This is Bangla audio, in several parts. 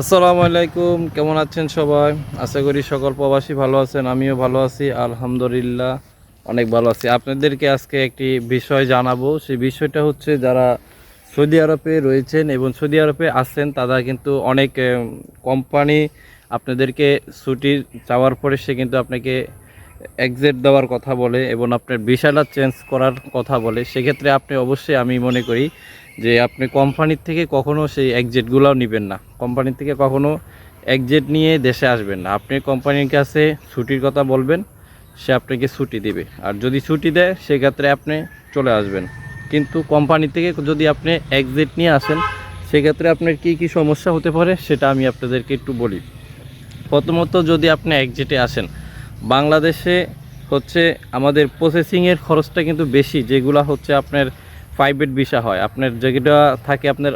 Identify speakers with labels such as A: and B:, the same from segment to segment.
A: আসসালামু আলাইকুম, কেমন আছেন সবাই? আশা করি সকল প্রবাসী ভালো আছেন, আমিও ভালো আছি, আলহামদুলিল্লাহ অনেক ভালো আছি। আপনাদেরকে আজকে একটি বিষয় জানাব। সেই বিষয়টা হচ্ছে, যারা সৌদি আরবে রয়েছেন এবং সৌদি আরবে আসছেন তারা কিন্তু অনেক কোম্পানি আপনাদেরকে ছুটি চাওয়ার পরে সে কিন্তু আপনাকে এক্সিট দেওয়ার কথা বলে এবং আপনার ভিসাটা চেঞ্জ করার কথা বলে, সেক্ষেত্রে আপনি অবশ্যই আমি মনে করি যে আপনি কোম্পানির থেকে কখনো সেই এক্সিটগুলোও নেবেন না। কোম্পানির থেকে কখনো এক্সিট নিয়ে দেশে আসবেন না। আপনি কোম্পানির কাছে ছুটির কথা বলবেন, সে আপনাকে ছুটি দিবে। আর যদি ছুটি দেয়, সেক্ষেত্রে আপনি চলে আসবেন। কিন্তু কোম্পানি থেকে যদি আপনি এক্সিট নিয়ে আসেন, সেক্ষেত্রে আপনার কী কী সমস্যা হতে পারে, সেটা আমি আপনাদেরকে একটু বলি। প্রথমত যদি আপনি এক্সিটে আসেন বাংলাদেশে হচ্ছে আমাদের প্রসেসিংয়ের খরচটা কিন্তু বেশি, যেগুলো হচ্ছে আপনার প্রাইভেট ভিসা হয়। আপনার যেটা থাকে, আপনার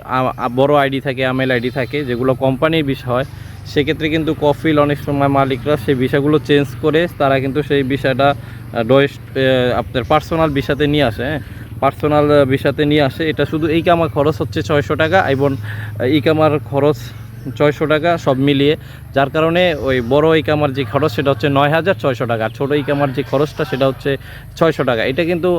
A: বড় আইডি থাকে আমেল আইডি থাকে, যেগুলো কোম্পানির ভিসা হয়, সেক্ষেত্রে কিন্তু কফিল অনেক সময় মালিকরা সেই ভিসাগুলো চেঞ্জ করে, তারা কিন্তু সেই ভিসাটা ডয়েস্ট আপনার পার্সোনাল ভিসাতে নিয়ে আসে হ্যাঁ? পার্সোনাল ভিসাতে নিয়ে আসে। এটা শুধু এই কামার খরচ হচ্ছে ছয়শো টাকা, এবং এই কামার খরচ ছয়শো টাকা সব মিলিয়ে। যার কারণে ওই বড় ইকামার যে খরচ সেটা হচ্ছে নয় হাজার ছয়শো টাকা। ছোটো ইকামার যে খরচটা সেটা হচ্ছে ছয়শো টাকা। এটা কিন্তু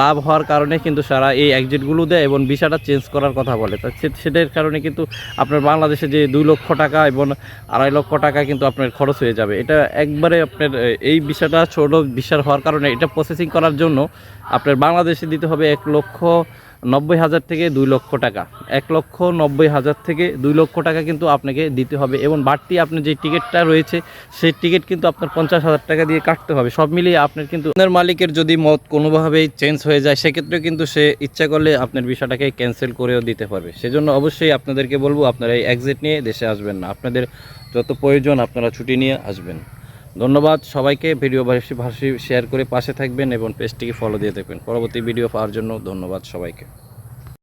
A: লাভ হওয়ার কারণে কিন্তু সারা এই এক্সিটগুলো দেয় এবং ভিসাটা চেঞ্জ করার কথা বলে। তা সেটার কারণে কিন্তু আপনার বাংলাদেশে যে দুই লক্ষ টাকা এবং আড়াই লক্ষ টাকা কিন্তু আপনার খরচ হয়ে যাবে। এটা একবারে আপনার এই ভিসাটা ছোট ভিসার হওয়ার কারণে এটা প্রসেসিং করার জন্য আপনার বাংলাদেশে দিতে হবে এক লক্ষ নব্বই হাজার থেকে দুই লক্ষ টাকা। এক লক্ষ নব্বই হাজার থেকে দুই লক্ষ টাকা কিন্তু আপনাকে দিতে হবে এবং বাড়তি আপনার যে টিকিটটা রয়েছে, সেই টিকিট কিন্তু আপনার পঞ্চাশ হাজার টাকা দিয়ে কাটতে হবে। সব মিলিয়ে আপনার কিন্তু আপনার মালিকের যদি মত কোনোভাবেই চেঞ্জ হয়ে যায় সেক্ষেত্রে কিন্তু সে ইচ্ছা করলে আপনার বিষয়টাকে ক্যান্সেল করেও দিতে পারবে। সেজন্য অবশ্যই আপনাদেরকে বলব, আপনারা এই এক্সিট নিয়ে দেশে আসবেন না। আপনাদের যত প্রয়োজন, আপনারা ছুটি নিয়ে আসবেন। ধন্যবাদ সবাইকে। ভিডিও ভাষি ভাষী শেয়ার করে পাশে থাকবেন এবং পেজটিকে ফলো দিয়ে থাকবেন পরবর্তী ভিডিও পাওয়ার জন্য ধন্যবাদ সবাইকে।